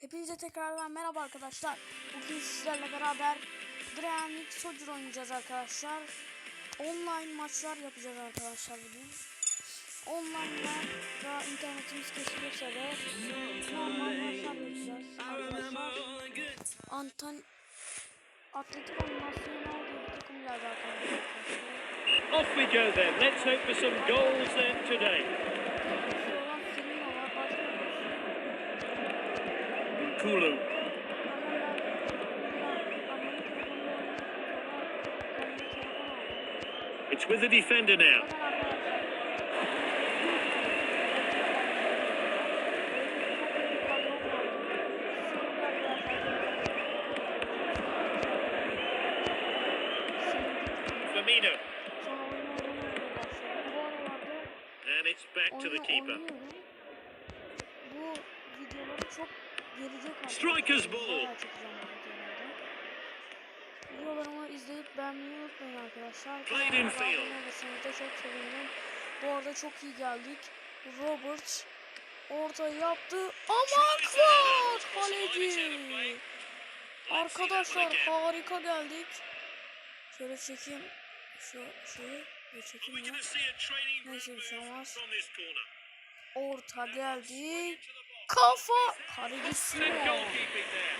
Hepinize tekrardan merhaba arkadaşlar. Bugün sizlerle beraber Dynamic Soldier oynayacağız arkadaşlar. Online maçlar yapacağız arkadaşlar bugün. Online'da da internetimiz kesilirse de normal maçlar yapacağız arkadaşlar. Antan Atletico Nacional diye bir takım geldi arkadaşlar. Off we go then. Let's hope for some goals then today. Kulu. It's with the defender now. Çok iyi geldik. Robert orta yaptı. Aman Fuat kaleci. Arkadaşlar harika geldik. Şöyle çekeyim. Şu şeyi bir çekeyim ya. Neyse bir şey olmaz. Orta geldi. Kafa. Goalkeeping there.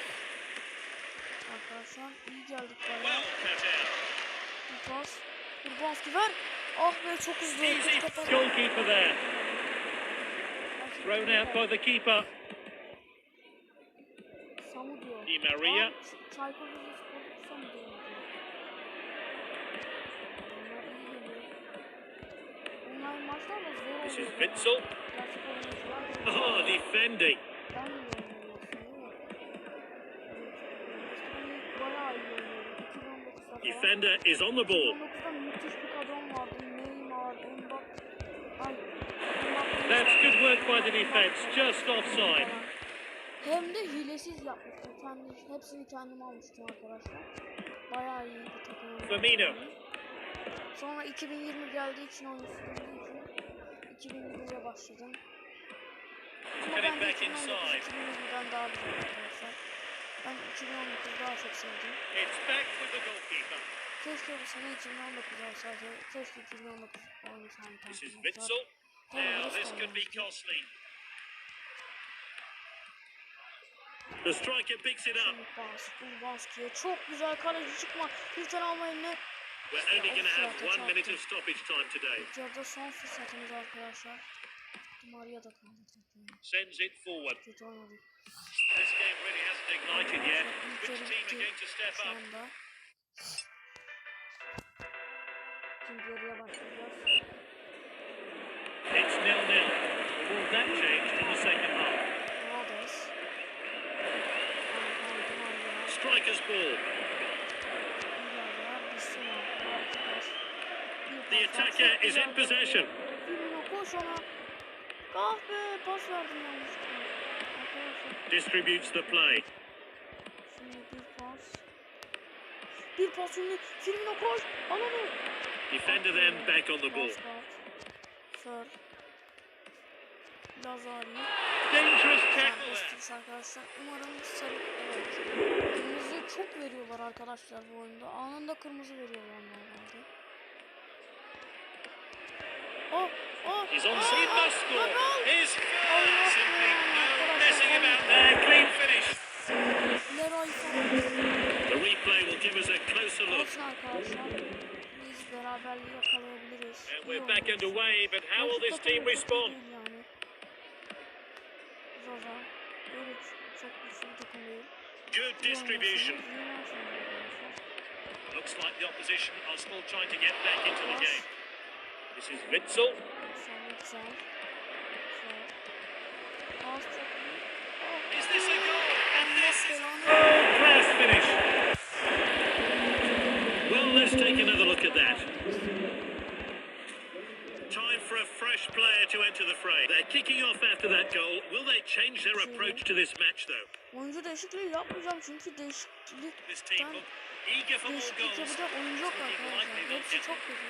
Arkadaşlar iyi geldik out. Bir pas. Bir baskı ver. Ah be çok hızlı. Easy Kötü kafa. goalkeeper there. Thrown out by the keeper. Samu diyor. Di Maria. Aa, Ç- Çaykur Rizespor Samu diyor. Onlar iyi geliyor. Onlar maçlar da zor This is oluyor. Witzel. Gerçek oyuncular. Oh, defending. Ben de iyi oynuyorum aslında. Evet. Bayağı iyi oynuyorum. 2019'da falan. Defender is on the ball. Work by the defence. Just offside. Hem de hilesiz yapmıştım. Kendi, hepsini kendim almıştım arkadaşlar. Bayağı iyi bir takım. Firmino. Sonra 2020 geldiği için için 2020'ye başladım. Ama Get it bence back 2019 inside. 2020'den daha güzel arkadaşlar. Ben 2019 daha çok sevdim. Keşke bu sene 2019 olsaydı. Keşke 2019 oynasaydım. Now this could be costly. The striker picks it up. Şimdi baskıya. Çok güzel kaleci çıkma. Bir tane alma eline. We're only going to have one minute of stoppage time today. Yarıda son fırsatımız arkadaşlar. Maria da. Sends it forward. Kötü. This game really hasn't ignited yet. Which team are going to step up? İkinci yarıya başlayacağız. nil nil. Will that change in the second half? Striker's ball. The attacker is in possession. Distributes the play. Defender then back on the ball. Dangerous tackle there. Serbestsiz arkadaşlar. Umarım sarı evet. Kırmızı çok veriyorlar arkadaşlar bu oyunda. Anında kırmızı veriyorlar normalde. Oh, oh, He's on oh, oh, must score. Gol! His. Simply no messing about there. Clean finish. The replay will give us a closer look. İyi we're back underway, but how will this team iyi respond? Değil Böyle çok güçlü bir takım değil. Good distribution. İyi oynuyorsunuz arkadaşlar. Looks like the opposition are still trying to get back into the game. This is Witzel. Sonra güzel. Güzel. Pas çok iyi. Oh, Is this a goal? And this is. Oh, class finish. Well, let's take another look at that. For a fresh player to enter the fray. They're kicking off after that goal. Will they change their approach to this match, though? Oyuncu değişikliği yapmayacağım çünkü değişiklik This team eager for more goals. yapacak oyuncu yok arkadaşlar. Hepsi çok kötü.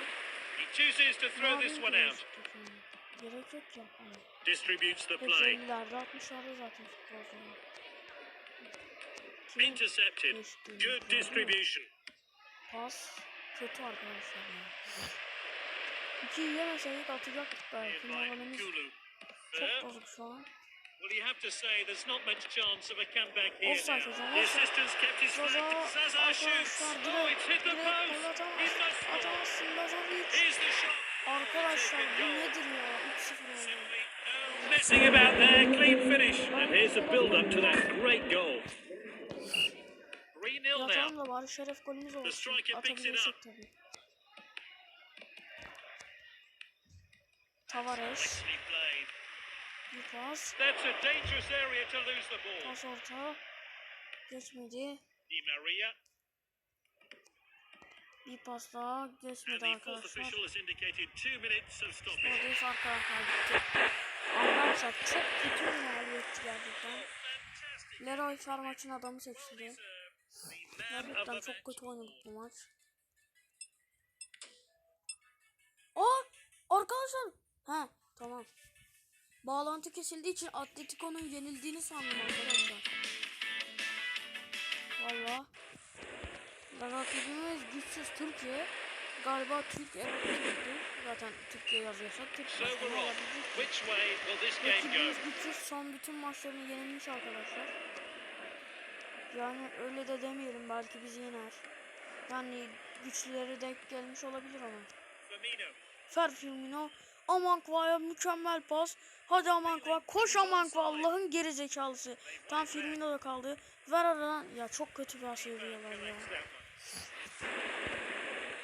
He chooses to throw this one out. Gerek yok yapmaya. Distributes the Hepsi play. 50'lerde 60'larda zaten futbolcular. Intercepted. Good distribution. Pas kötü arkadaşlar ya. İki yemeseydik atacaktık belki. Moralimiz çok bozuk şu an. Well, you have to say there's not much chance of a comeback here Offside now. The assistant's kept his flag. Zaza shoots. Oh, it's hit the post. Atamaz. must. Here's the shot. Arkadaşlar bu Taken goal. nedir ya? 3-0 oldu. Simply no messing about there. Clean finish. And here's the build-up to that great goal. 3-0 now. Olsun. striker picks it up. Tavares. Bir pas. That's a dangerous area to lose the ball. Pas orta. Geçmedi. Bir pas daha geçmedi arkadaşlar. Oradayız arkadaşlar gitti. Arkadaşlar çok kötü bir mağlubiyetti gerçekten. Leroy Fer maçın adamı seçildi. Gerçekten çok kötü oynadık bu maç. Aa! Arkadaşlar! He tamam. Bağlantı kesildiği için Atletico'nun yenildiğini sandım arkadaşlar. Valla. Rakibimiz güçsüz Türkiye. Galiba Türkiye rakibidir. Zaten Türkiye yazıyorsa Türk So? Rakibimiz güçsüz son bütün maçlarını yenilmiş arkadaşlar. Yani öyle de demeyelim belki bizi yener. Yani güçlüleri denk gelmiş olabilir ama. Firmino. Fer Firmino. Amankva'ya mükemmel pas. Hadi Amankva koş Amankva Allah'ın geri zekalısı. Tam Firmino da kaldı. Ver aradan. Ya çok kötü pas veriyorlar ya.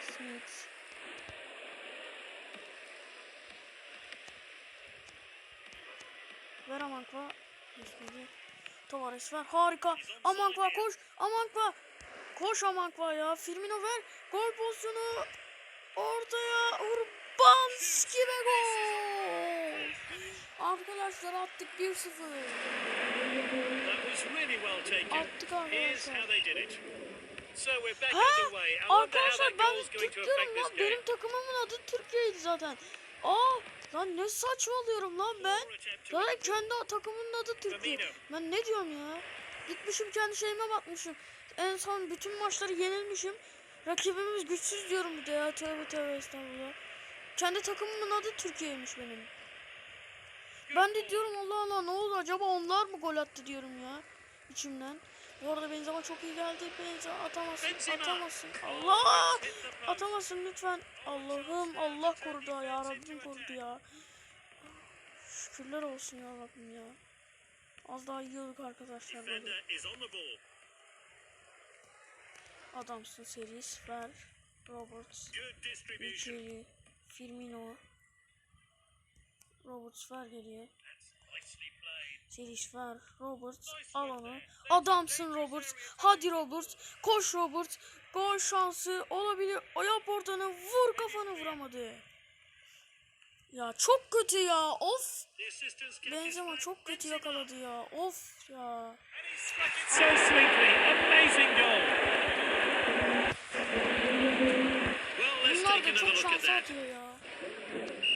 Smith. Ver Amankva. Geçmedi. Tavares ver. Harika. Amankva koş. Amankva. Koş Amankva ya. Firmino ver. Gol pozisyonu. Ortaya. Urbanski ve gol. Arkadaşlar attık 1-0. That was really well taken. Attık arkadaşlar. Ha, arkadaşlar ben goal's going Türk to affect diyorum this lan. Benim takımımın adı Türkiye'ydi zaten. Aa lan ne saçmalıyorum lan ben. Zaten kendi takımımın adı Türkiye. Ben ne diyorum ya? Gitmişim kendi şeyime bakmışım. En son bütün maçları yenilmişim. Rakibimiz güçsüz diyorum bir de ya. Tövbe tövbe estağfurullah. Kendi takımımın adı Türkiye'ymiş benim. Ben de diyorum Allah Allah ne oldu acaba onlar mı gol attı diyorum ya. içimden. Bu arada Benzema çok iyi geldi. Benzema atamazsın. Benzema. Atamazsın. Allah! Atamazsın lütfen. Allah'ım Allah korudu ya. Rabbim korudu ya. Şükürler olsun ya Rabbim ya. Az daha yiyorduk arkadaşlar böyle. Adamsın seris ver. Roberts. Good. Firmino. Roberts ver geriye. Seris ver. Roberts. Al onu. Adamsın Roberts. Hadi Roberts. Koş Roberts. Gol şansı olabilir. Yap oradanı vur kafanı vuramadı. Ya çok kötü ya. Of. Benzema çok kötü yakaladı ya. Of ya. Take da çok look at şans that. atıyor ya.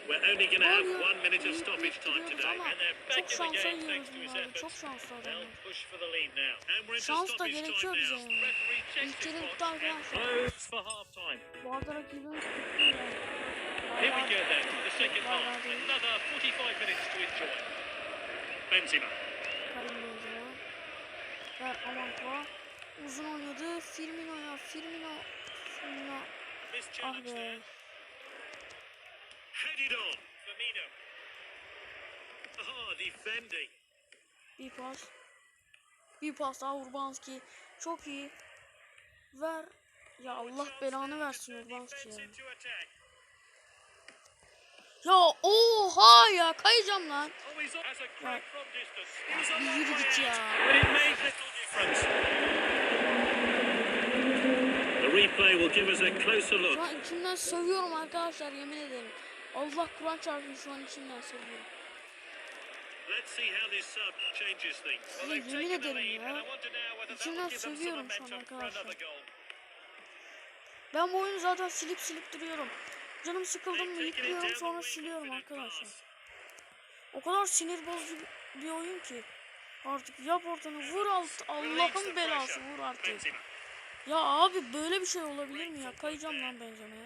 We're only going to have one minute of stoppage time today, and they're çok back in the game thanks to his bunları. Çok efforts. şanslı. They'll push for the lead now. And we're into stoppage time now. Referee checks watch bitti and close for half time. Here we go then the second half. Another 45 minutes to enjoy. Benzema. Ver Amankwa. Uzun oynadı. Firmino'ya. Firmino. Firmino. Ah be. Headed on. Firmino. Ah, defending. Bir pas. Bir pas daha Urbanski. Çok iyi. Ver. Ya Allah belanı versin Urbanski ya. Ya oha ya kayacağım lan. Oh, he's on. Has Şu look. an içimden sövüyorum arkadaşlar yemin ederim. Allah Kur'an çarpsın şu an içimden sövüyorum. Let's see how this sub changes things. Well, Ya yemin ederim ya. İçimden sövüyorum şu an arkadaşlar. Ben bu oyunu zaten silip silip duruyorum. Canım sıkıldım mı down sonra siliyorum arkadaşlar. O kadar sinir bozucu bir oyun ki. Artık yap ortanı vur alt Allah'ın belası vur artık. Ya abi böyle bir şey olabilir mi ya? Kayacağım lan Benzema'ya.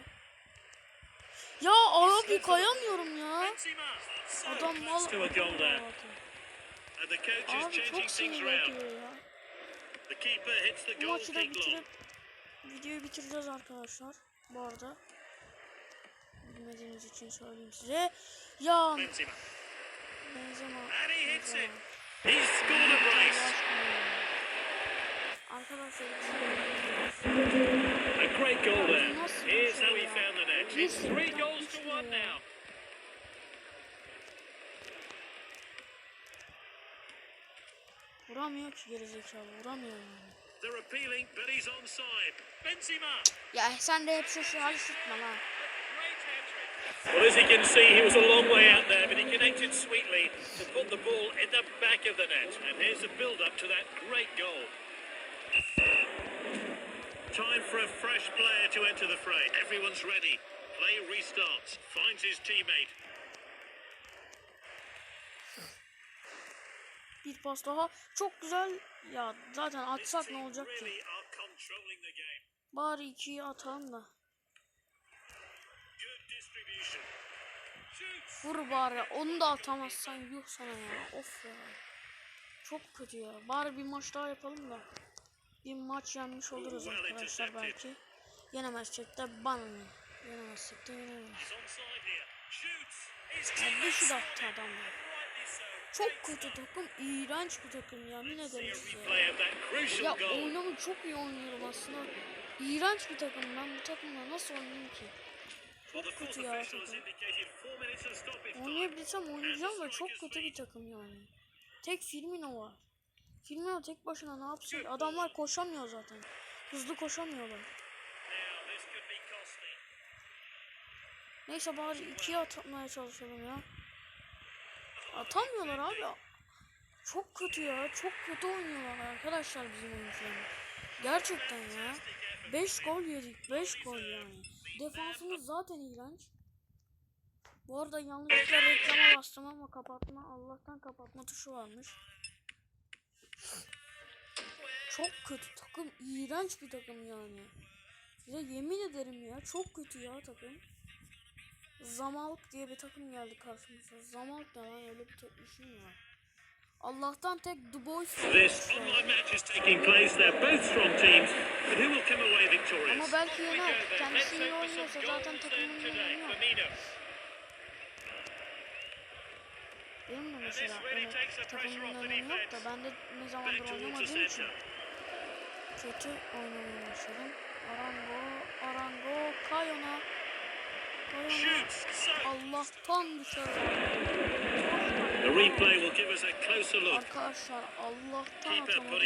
Ya abi kayamıyorum ya. Adam mal. Abi çok sinir ediyor ya. Bu maçı da bitirip videoyu bitireceğiz arkadaşlar. Bu arada. Bilmediğiniz için söyleyeyim size. Ya Benzema. Benzema. Benzema. Arkadaşlar A great goal there. Here's how he found the net. It's three goals to one now. vuramıyor ki gerizekalı vuramıyor yani. They're appealing, but he's onside. Benzema. Ya sen de hep şu şaşırtma lan. Well, as you can see, he was a long way out there, but he connected sweetly to put the ball in the back of the net. And here's the build-up to that great goal. Time for a fresh player to enter the fray. Everyone's ready. Play restarts. Finds his teammate. Bir pas daha. Çok güzel. Ya zaten atsak ne olacak ki? Bari ikiyi atalım da. Vur bari. Onu da atamazsan yuh sana ya. Of ya. Çok kötü ya. Bari bir maç daha yapalım da. Bir maç yenmiş oluruz arkadaşlar belki. Yenemezsek de bana ne? Yenemezsek de yenemeyiz. He's onside here. Shoots. His Ya teammate bir şu da attı adam. Çok kötü takım. iğrenç bir takım a ederim size. Ya goal. oynamayı çok iyi oynuyorum aslında. İğrenç bir takım. Ben bu takımla nasıl oynayayım ki? Çok kötü ya takım. Oynayabilsem oynayacağım da çok kötü bir takım yani. Tek Firmino var. Firmino tek başına ne yapsın? Adamlar koşamıyor zaten. Hızlı koşamıyorlar. Neyse bari ikiye atmaya çalışalım ya. Atamıyorlar abi. Çok kötü ya. Çok kötü oynuyorlar arkadaşlar bizim oyuncularımız. Gerçekten ya. 5 gol yedik. 5 gol yani. Defansımız zaten iğrenç. Bu arada yanlışlıkla reklama bastım ama kapatma Allah'tan kapatma tuşu varmış. Çok kötü takım. iğrenç bir takım yani. Ya yemin ederim ya çok kötü ya takım. Zamalk diye bir takım geldi karşımıza. Zamalk ne lan öyle bir işim var. Allah'tan tek Bois var. This online match is taking place. They're both strong teams, but who will come away victorious? Ama belki yener. Kendisi iyi oynuyorsa zaten yok. Firmino. Benim de mesela the takımın the yok da ben de ne zamandır the oynamadığım için. Kötü oynamaya başladım. Arango, Arango, Kayona. Kayona. Allah'tan dışarı. the replay will give us a closer look. Arkadaşlar Allah'tan atamadı.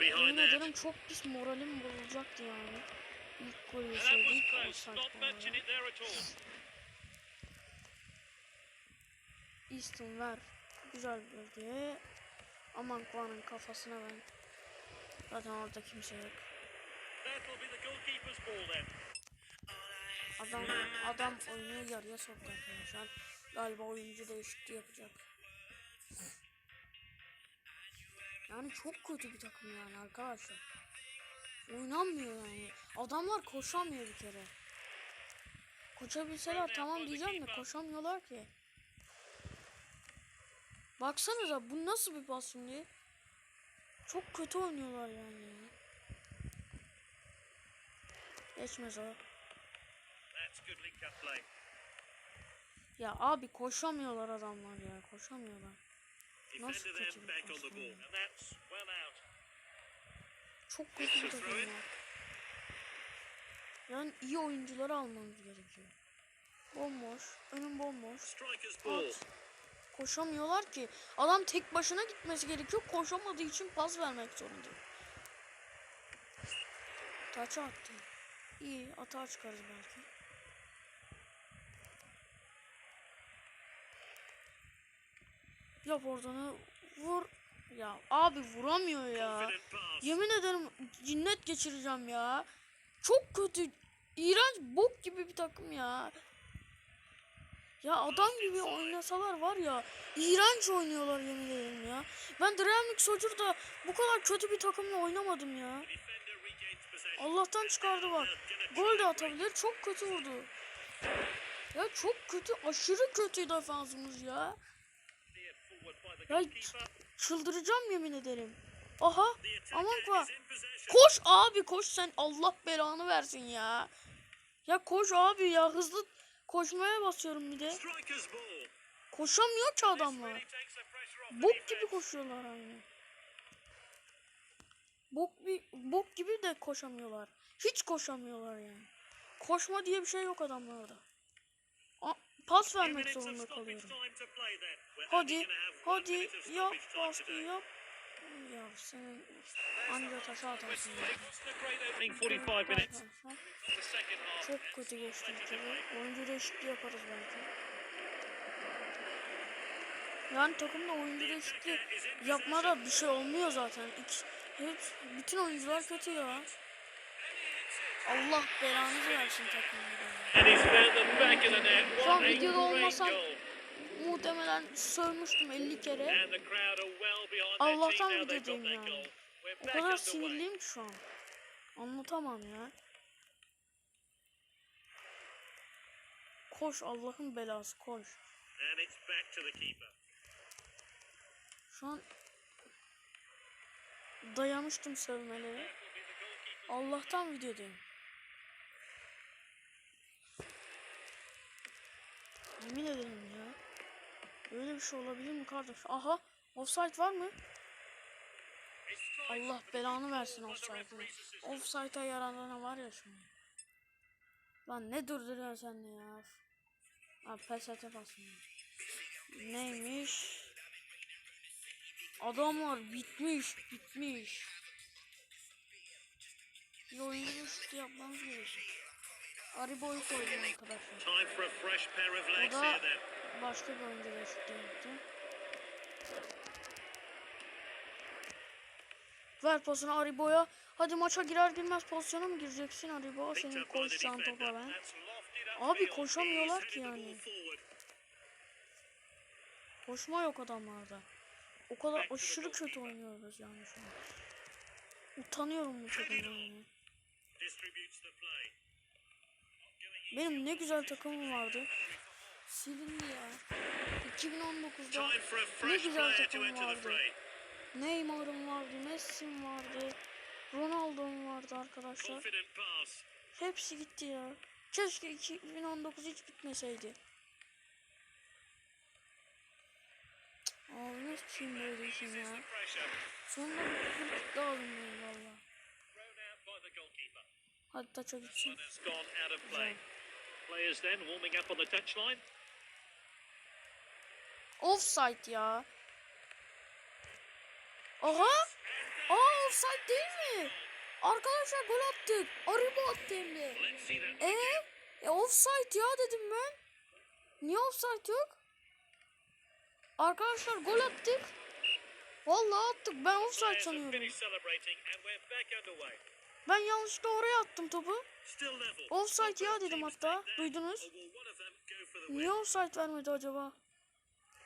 Yemin ederim çok pis moralim bozulacaktı yani. İlk golü yeseydik. Easton ver. Güzel bölge. Aman Kuan'ın kafasına ben. Zaten orada kimse yok. Adam adam oyunu yarıya soktu arkadaşlar. Galiba oyuncu değişikliği yapacak. Yani çok kötü bir takım yani arkadaşlar. Oynanmıyor yani. Adamlar koşamıyor bir kere. Koşabilseler tamam diyeceğim de koşamıyorlar ki. Baksanıza bu nasıl bir pas şimdi? Çok kötü oynuyorlar yani. ya. Geçmez o. Ya abi koşamıyorlar adamlar ya koşamıyorlar. Nasıl kötü bir. Çok kötü bir takım ya. Yani iyi oyuncuları almamız gerekiyor. Bomboş. Önüm bomboş. At. Koşamıyorlar ki. Adam tek başına gitmesi gerekiyor. Koşamadığı için pas vermek zorunda. Taça attı. İyi. Atağa çıkarız belki. Yap oradanı. Vur. Ya abi vuramıyor ya. Yemin ederim cinnet geçireceğim ya. Çok kötü. İğrenç bok gibi bir takım ya. Ya adam gibi oynasalar var ya iğrenç oynuyorlar yemin ederim ya. Ben Dreamlix Soldier'da bu kadar kötü bir takımla oynamadım ya. Allah'tan çıkardı bak. Gol de atabilir. Çok kötü vurdu. Ya çok kötü, aşırı kötü defansımız ya. Ya çıldıracağım yemin ederim. Aha, aman possession. Koş abi koş sen Allah belanı versin ya. Ya koş abi ya hızlı koşmaya basıyorum bir de. Koşamıyor ki adamlar. Bok gibi koşuyorlar aynı. Bok, bir, bok gibi de koşamıyorlar. Hiç koşamıyorlar yani. Koşma diye bir şey yok adamlarda. A- pas vermek zorunda kalıyorum. Hadi, hadi yap baskı yap. Ya senin anca taşa atarsın. ya. It wasn't a great opening 45 minutes. The second half. Çok kötü geçti kere. Oyuncu değişikliği yaparız belki. Yani takımda oyuncu değişikliği yapmada bir şey olmuyor zaten. İki, hep, bütün oyuncular kötü ya. Allah belanızı versin takımda. Şu an videoda olmasam. Muhtemelen sövmüştüm 50 kere. Allah'tan goal. We're O kadar sinirliyim ki şu an. Anlatamam ya. Koş Allah'ın belası koş. Şu an dayamıştım sövmelere. Allah'tan videodayım. Yemin ederim ya. Böyle bir şey olabilir mi kardeş? Aha offside var mı? Allah belanı versin offside'ını. Offside'a yaranana var ya şimdi. Lan ne durduruyorsun sen de ya? Abi PST basın. Neymiş? Adamlar bitmiş, bitmiş. Bir oyuncu yapmamız gerekiyor. Aribo'yu koydum arkadaşlar. Legs da başka bir oyuncu değişikliği yaptı. Ver pasını Aribo'ya. Hadi maça girer girmez pozisyona mı gireceksin Aribo? Senin koşacağın topa ben. Abi koşamıyorlar ki yani. Koşma yok adamlarda. O kadar aşırı kötü oynuyoruz yani şu an. Utanıyorum bu takımdan yani. Distributes the play. Benim ne güzel takımım vardı. Silindi ya. 2019'da Time for a ne güzel player to takım enter the vardı. Neymar'ım vardı, Messi'm vardı. Ronaldo'm vardı arkadaşlar. Hepsi gitti ya. Keşke 2019 hiç bitmeseydi. Ne kim böyle işin ya. The pressure. Sonunda bir küfür daha alınmıyor valla. Thrown out by the Players then warming up on the touchline. Offside ya. Aha! Aa offside değil mi? Arkadaşlar gol attık. Aribo attı hem de. Ee? E offside ya dedim ben. Niye offside yok? Arkadaşlar gol attık. Vallahi attık. Ben offside sanıyorum. Ben yanlışlıkla oraya attım topu. Offside ya dedim hatta. Duydunuz. Niye offside vermedi acaba?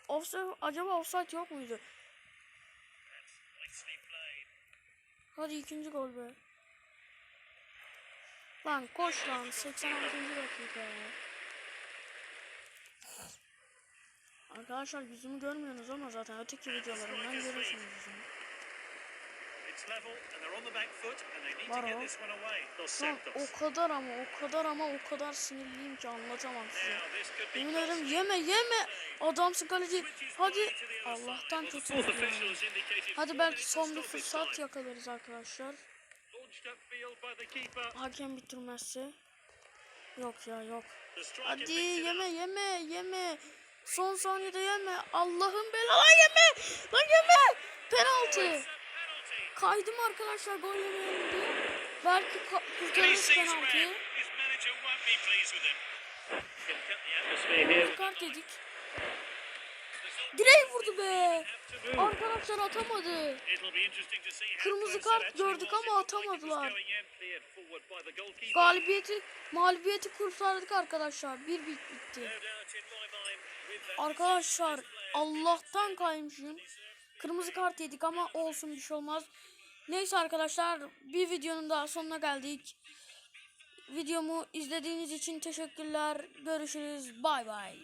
Offside, acaba offside yok muydu? Hadi ikinci gol be. Lan koş lan 86. dakika ya. Arkadaşlar yüzümü görmüyorsunuz ama zaten öteki videolarımdan görürsünüz yüzümü. Var o. Santos. o kadar ama o kadar ama o kadar sinirliyim ki anlatamam size. Yemin ederim yeme yeme. Adamsın kaleci. Hadi. Allah'tan kötü yani. Hadi belki son bir fırsat yakalarız arkadaşlar. Hakem bitirmezse. Yok ya yok. Hadi yeme yeme yeme. Son saniyede yeme. Allah'ın belalı yeme. Lan yeme. Penaltı. Kaydım arkadaşlar gol yemeyelim diye. Belki kurtarırız penaltıyı. His manager won't be pleased with him. Can cut the atmosphere here. Kart yedik. There's Direği vurdu be. Arkadaşlar atamadı. Kırmızı kart gördük ama atamadılar. Galibiyeti, mağlubiyeti kurtardık arkadaşlar. Bir bit bitti. Arkadaşlar Allah'tan kaymışım. Kırmızı kart yedik ama olsun bir şey olmaz. Neyse arkadaşlar bir videonun daha sonuna geldik. Videomu izlediğiniz için teşekkürler. Görüşürüz. Bay bay.